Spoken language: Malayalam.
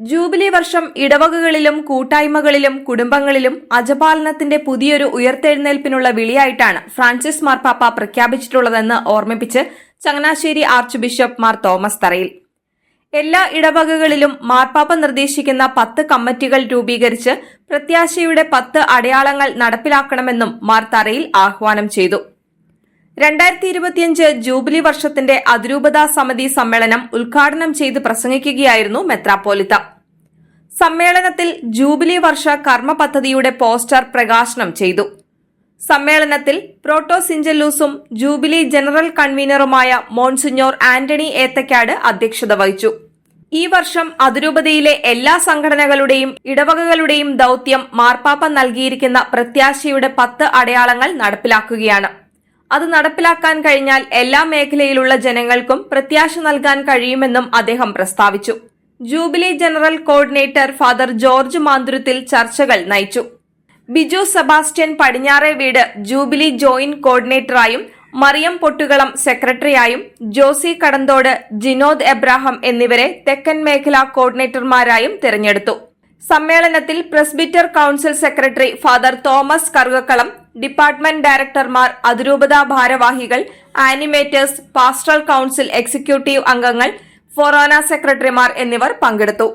ജൂബിലി വർഷം ഇടവകകളിലും കൂട്ടായ്മകളിലും കുടുംബങ്ങളിലും അജപാലനത്തിന്റെ പുതിയൊരു ഉയർത്തെഴുന്നേൽപ്പിനുള്ള വിളിയായിട്ടാണ് ഫ്രാൻസിസ് മാർപ്പാപ്പ പ്രഖ്യാപിച്ചിട്ടുള്ളതെന്ന് ഓർമ്മിപ്പിച്ച് Changanassery archbishop Mar Thomas Tharayil. എല്ലാ ഇടവകകളിലും മാർപ്പാപ്പ നിർദ്ദേശിക്കുന്ന പത്ത് കമ്മിറ്റികൾ രൂപീകരിച്ച് പ്രത്യാശയുടെ പത്ത് അടയാളങ്ങൾ നടപ്പിലാക്കണമെന്നും മാർ തറയിൽ ആഹ്വാനം ചെയ്തു. രണ്ടായിരത്തി ഇരുപത്തിയഞ്ച് ജൂബിലി വർഷത്തിന്റെ അതിരൂപതാ സമിതി സമ്മേളനം ഉദ്ഘാടനം ചെയ്ത് പ്രസംഗിക്കുകയായിരുന്നു മെത്രാപ്പോലിത്ത. സമ്മേളനത്തിൽ ജൂബിലി വർഷ കർമ്മ പദ്ധതിയുടെ പോസ്റ്റർ പ്രകാശനം ചെയ്തു. സമ്മേളനത്തിൽ പ്രോട്ടോ സിഞ്ചല്ലൂസും ജൂബിലി ജനറൽ കൺവീനറുമായ മോൺസിഞ്ഞോർ ആന്റണി ഏത്തക്കാട് അധ്യക്ഷത വഹിച്ചു. ഈ വർഷം അതിരൂപതയിലെ എല്ലാ സംഘടനകളുടെയും ഇടവകകളുടെയും ദൌത്യം മാർപ്പാപ്പ നൽകിയിരിക്കുന്ന പ്രത്യാശയുടെ പത്ത് അടയാളങ്ങൾ നടപ്പിലാക്കുകയാണ്. അത് നടപ്പിലാക്കാൻ കഴിഞ്ഞാൽ എല്ലാ മേഖലയിലുള്ള ജനങ്ങൾക്കും പ്രത്യാശ നൽകാൻ കഴിയുമെന്നും അദ്ദേഹം പ്രസ്താവിച്ചു. Jubilee general coordinator father George Manthurathil ചർച്ചകൾ നയിച്ചു. ബിജു സെബാസ്റ്റ്യൻ പടിഞ്ഞാറേ വീട് ജൂബിലി ജോയിന്റ് കോർഡിനേറ്ററായും മറിയം പൊട്ടുകളം സെക്രട്ടറിയായും ജോസി കടന്തോട് ജിനോദ് എബ്രാഹം എന്നിവരെ തെക്കൻ മേഖല കോർഡിനേറ്റർമാരായും തിരഞ്ഞെടുത്തു. സമ്മേളനത്തിൽ presbyter council secretary father Thomas Karukakkalam department ഡയറക്ടർമാർ അതിരൂപതാ ഭാരവാഹികൾ ആനിമേറ്റേഴ്സ് പാസ്റ്ററൽ കൌൺസിൽ എക്സിക്യൂട്ടീവ് അംഗങ്ങൾ ഫൊറോന സെക്രട്ടറിമാർ എന്നിവർ പങ്കെടുത്തു.